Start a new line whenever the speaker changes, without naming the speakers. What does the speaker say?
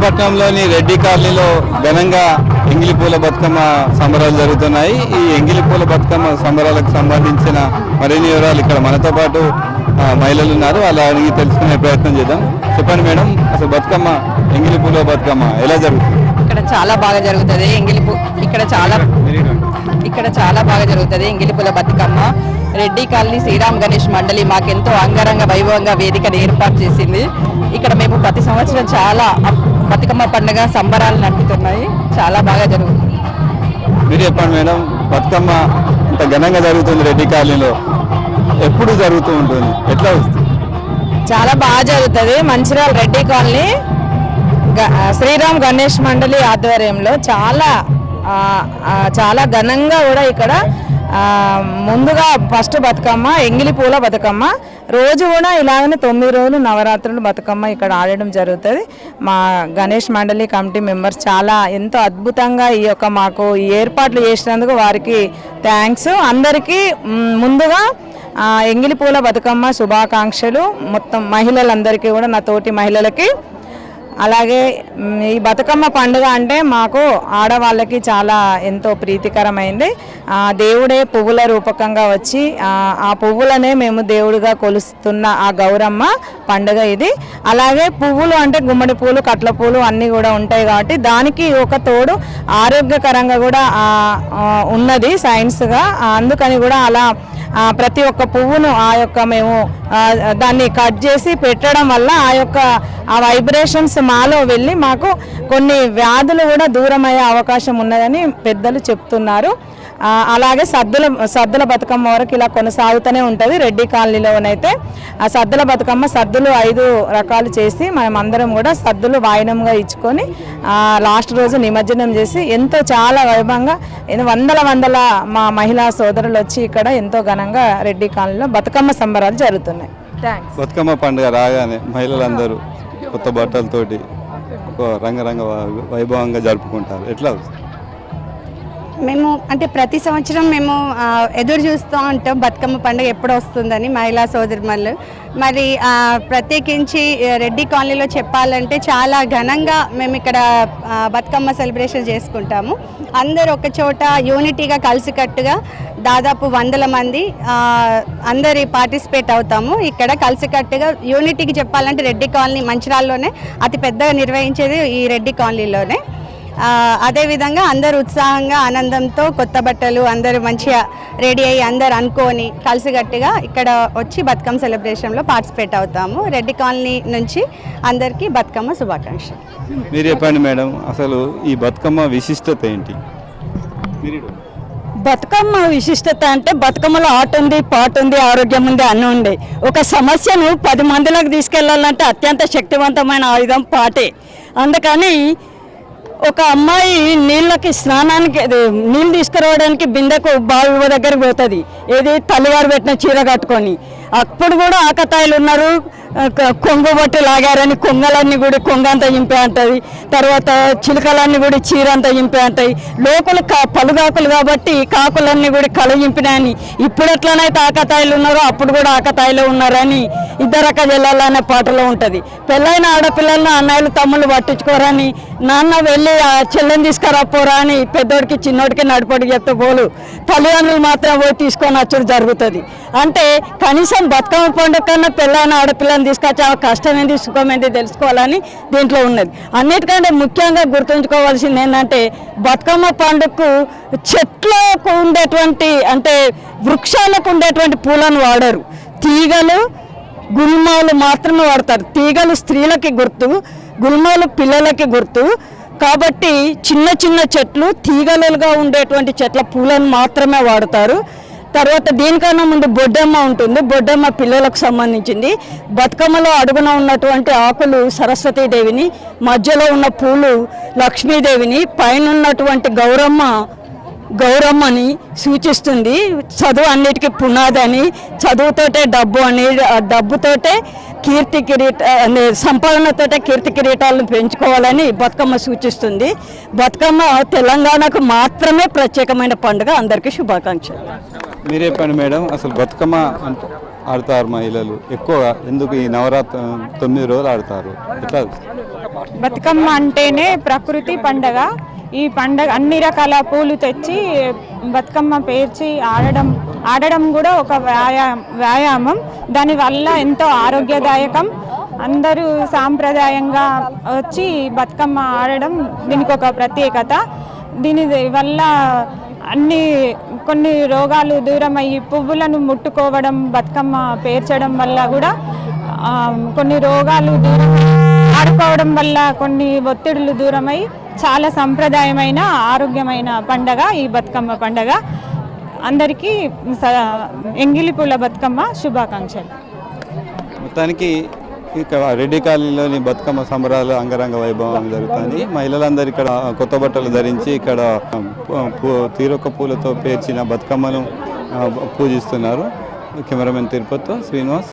విశాఖపట్నంలోని రెడ్డి కాలనీలో ఘనంగా ఎంగిలి పూల బతుకమ్మ సంబరాలు జరుగుతున్నాయి. ఈ ఎంగిలి పూల బతుకమ్మ సంబరాలకు సంబంధించిన మరిన్ని వివరాలు ఇక్కడ మనతో పాటు మహిళలు ఉన్నారు. అలా అడిగి తెలుసుకునే ప్రయత్నం చేద్దాం. చెప్పండి మేడం అసలు బతుకమ్మ ఎంగిలి పూల బతుకమ్మ ఎలా జరుగుతుంది?
ఇక్కడ చాలా బాగా జరుగుతుంది. ఎంగిలిపూ ఇక్కడ చాలా ఇక్కడ చాలా బాగా జరుగుతుంది ఎంగిలిపూల బతుకమ్మ. రెడ్డి కాలనీ శ్రీరామ్ గణేష్ మండలి మాకెంతో అంగరంగ వైభవంగా వేదికను ఏర్పాటు చేసింది. ఇక్కడ మేము ప్రతి సంవత్సరం చాలా బతుకమ్మ పండుగ సంబరాలు నడుపుతున్నాయి. చాలా బాగా జరుగుతుంది.
మీరు చెప్పండి మేడం బతుకమ్మ ఇంత ఘనంగా జరుగుతుంది రెడ్డి కాలనీలో. ఎప్పుడు జరుగుతూ ఉంటుంది? ఎట్లా వస్తుంది?
చాలా బాగా జరుగుతుంది. మంచిర్యాల రెడ్డి కాలనీ శ్రీరామ్ గణేష్ మండలి ఆధ్వర్యంలో చాలా చాలా ఘనంగా కూడా ఇక్కడ ముందుగా ఫస్ట్ బతుకమ్మ ఎంగిలి పూల బతుకమ్మ రోజు కూడా ఇలాగనే తొమ్మిది రోజులు నవరాత్రులు బతుకమ్మ ఇక్కడ ఆడడం జరుగుతుంది. మా గణేష్ మండలి కమిటీ మెంబర్స్ చాలా ఎంతో అద్భుతంగా ఈ యొక్క మాకు ఏర్పాట్లు చేసినందుకు వారికి థ్యాంక్స్. అందరికీ ముందుగా ఎంగిలిపూల ఎంగిలి పూల బతుకమ్మ శుభాకాంక్షలు. మొత్తం మహిళలందరికీ కూడా నా తోటి మహిళలకి. అలాగే ఈ బతుకమ్మ పండుగ అంటే మాకు ఆడవాళ్ళకి చాలా ఎంతో ప్రీతికరమైంది. ఆ, దేవుడే పువ్వుల రూపకంగా వచ్చి ఆ, పువ్వులనే మేము దేవుడిగా కొలుస్తున్న ఆ గౌరమ్మ పండుగ ఇది. అలాగే పువ్వులు అంటే గుమ్మడి పూలు కట్ల పూలు అన్నీ కూడా ఉంటాయి కాబట్టి దానికి ఒక తోడు ఆరోగ్యకరంగా కూడా ఉన్నది సైన్స్గా. అందుకని కూడా అలా ప్రతి ఒక్క పువ్వును ఆ యొక్క మేము దాన్ని కట్ చేసి పెట్టడం వల్ల ఆ యొక్క ఆ వైబ్రేషన్స్ మాలో వెళ్ళి మాకు కొన్ని వ్యాధులు కూడా దూరం అయ్యే అవకాశం ఉన్నదని పెద్దలు చెప్తున్నారు. అలాగే సద్దుల సద్దుల బతుకమ్మ వరకు ఇలా కొనసాగుతూనే ఉంటుంది. రెడ్డి కాలనీలోనైతే ఆ సద్దుల బతుకమ్మ సద్దులు ఐదు రకాలు చేసి మనం అందరం కూడా సద్దులు వాయినంగా ఇచ్చుకొని లాస్ట్ రోజు నిమజ్జనం చేసి ఎంతో చాలా వైభవంగా వందల వందల మా మహిళా సోదరులు వచ్చి ఇక్కడ ఎంతో ఘనంగా రెడ్డి కాలనీలో బతుకమ్మ సంబరాలు జరుగుతున్నాయి.
బతుకమ్మ పండుగ రాగానే మహిళలందరూ కొత్త బట్టలతోటి రంగరంగ వైభవంగా జరుపుకుంటారు. ఎట్లా
మేము అంటే ప్రతి సంవత్సరం మేము ఎదురు చూస్తూ ఉంటాం బతుకమ్మ పండుగ ఎప్పుడు వస్తుందని మహిళా సోదరుమల్లు. మరి ప్రత్యేకించి రెడ్డి కాలనీలో చెప్పాలంటే చాలా ఘనంగా మేము ఇక్కడ బతుకమ్మ సెలబ్రేషన్ చేసుకుంటాము. అందరు ఒక చోట యూనిటీగా కలిసికట్టుగా దాదాపు వందల మంది అందరి పార్టిసిపేట్ అవుతాము. ఇక్కడ కలిసికట్టుగా యూనిటీకి చెప్పాలంటే రెడ్డి కాలనీ మంచిరాల్లోనే అతి పెద్దగా నిర్వహించేది ఈ రెడ్డి కాలనీలోనే. అదేవిధంగా అందరూ ఉత్సాహంగా ఆనందంతో కొత్త బట్టలు అందరూ మంచిగా రెడీ అయ్యి అందరు అనుకొని కలిసిగట్టుగా ఇక్కడ వచ్చి బతుకమ్మ సెలబ్రేషన్లో పార్టిసిపేట్ అవుతాము. రెడ్డి కాలనీ నుంచి అందరికీ బతుకమ్మ శుభాకాంక్షలు.
మీరు చెప్పండి మేడం అసలు ఈ బతుకమ్మ విశిష్టత ఏంటి.
బతుకమ్మ విశిష్టత అంటే బతుకమ్మలో ఆట ఉంది పాట ఉంది ఆరోగ్యం ఉంది అన్నీ ఉంది. ఒక సమస్యను పది మందిలోకి తీసుకెళ్ళాలంటే అత్యంత శక్తివంతమైన ఆయుధం పాటే. అందుకని ఒక అమ్మాయి నీళ్ళకి స్నానానికి నీళ్ళు తీసుకురావడానికి బిందెకు బావి దగ్గరికి పోతుంది. ఏది తల్లివారు పెట్టిన చీర కట్టుకొని. అప్పుడు కూడా ఆకతాయిలు ఉన్నారు. కొంగు బొట్టు లాగారని కొంగలన్నీ కూడా కొంగ అంతా ఇంపే అంటది. తర్వాత చిలుకలన్నీ కూడా చీర అంతా ఇంపే అంటాయి లోకలు కా పలుగాకులు కాబట్టి కాకులన్నీ కూడా కళ ఇంపినాయని ఇప్పుడు ఎట్లనైతే ఆకతాయిలు ఉన్నారో అప్పుడు కూడా ఆకతాయిలో ఉన్నారని ఇద్దరక వెళ్ళాలనే పాటలో ఉంటుంది. పెళ్ళైన ఆడపిల్లలను అన్నయ్యలు తమ్ముళ్ళు పట్టించుకోరని నాన్న వెళ్ళి ఆ చెల్లెని తీసుకురాపోరా అని పెద్దోడికి చిన్నోడికి నడిపడికి చెప్తే పోలు తల్లిదండ్రులు మాత్రం పోయి తీసుకొని వచ్చడం జరుగుతుంది. అంటే కనీసం బతుకమ్మ పండుగ కన్నా పెళ్ళైన ఆడపిల్లని తీసుకొచ్చి ఆ కష్టం ఏంటి సుఖం తెలుసుకోవాలని దీంట్లో ఉన్నది. అన్నిటికంటే ముఖ్యంగా గుర్తుంచుకోవాల్సింది ఏంటంటే బతుకమ్మ పండుగకు చెట్లకు ఉండేటువంటి అంటే వృక్షాలకు ఉండేటువంటి పూలను వాడరు. తీగలు గుల్మాలు మాత్రమే వాడతారు. తీగలు స్త్రీలకి గుర్తు గుల్మాలు పిల్లలకి గుర్తు. కాబట్టి చిన్న చిన్న చెట్లు తీగలుగా ఉండేటువంటి చెట్ల పూలను మాత్రమే వాడతారు. తర్వాత దీనికన్నా ముందు బొడ్డమ్మ ఉంటుంది. బొడ్డమ్మ పిల్లలకు సంబంధించింది. బతుకమ్మలో అడుగున ఉన్నటువంటి ఆకులు సరస్వతీదేవిని మధ్యలో ఉన్న పూలు లక్ష్మీదేవిని పైన ఉన్నటువంటి గౌరమ్మ గౌరమ్మని సూచిస్తుంది. చదువు అన్నిటికీ పునాదని చదువుతోటే డబ్బు అని ఆ డబ్బుతోటే కీర్తి కిరీట అనే సంపాదనతోటే కీర్తి కిరీటాలను పెంచుకోవాలని బతుకమ్మ సూచిస్తుంది. బతుకమ్మ తెలంగాణకు మాత్రమే ప్రత్యేకమైన పండుగ. అందరికీ శుభాకాంక్షలు.
మీరు చెప్పండి మేడం అసలు బతుకమ్మ ఆడతారు మహిళలు ఎక్కువగా. ఎందుకు ఈ నవరాత్రి తొమ్మిది రోజులు ఆడతారు? ఎట్లా?
బతుకమ్మ అంటేనే ప్రకృతి పండగ. ఈ పండగ అన్ని రకాల పూలు తెచ్చి బతుకమ్మ పేర్చి ఆడడం ఆడడం కూడా ఒక వ్యాయామం వ్యాయామం. దానివల్ల ఎంతో ఆరోగ్యదాయకం. అందరూ సాంప్రదాయంగా వచ్చి బతుకమ్మ ఆడడం దీనికి ఒక ప్రత్యేకత. దీని వల్ల అన్ని కొన్ని రోగాలు దూరమయ్యి పువ్వులను ముట్టుకోవడం బతుకమ్మ పేర్చడం వల్ల కూడా కొన్ని రోగాలు దూరం ఆడుకోవడం వల్ల కొన్ని ఒత్తిడులు దూరమై చాలా సంప్రదాయమైన ఆరోగ్యమైన పండగ ఈ బతుకమ్మ పండగ. అందరికీ స- ఎంగిలి పూల బతుకమ్మ శుభాకాంక్షలు.
మొత్తానికి ఇక్కడ రెడ్డి కాలనీలోని బతుకమ్మ సంబరాలు అంగరంగ వైభవం జరుగుతుంది మహిళలందరూ ఇక్కడ కొత్త బట్టలు ధరించి ఇక్కడ తీరొక్క పూలతో పేర్చిన బతుకమ్మను పూజిస్తున్నారు. కెమెరామెన్ తిరుపతితో శ్రీనివాస్.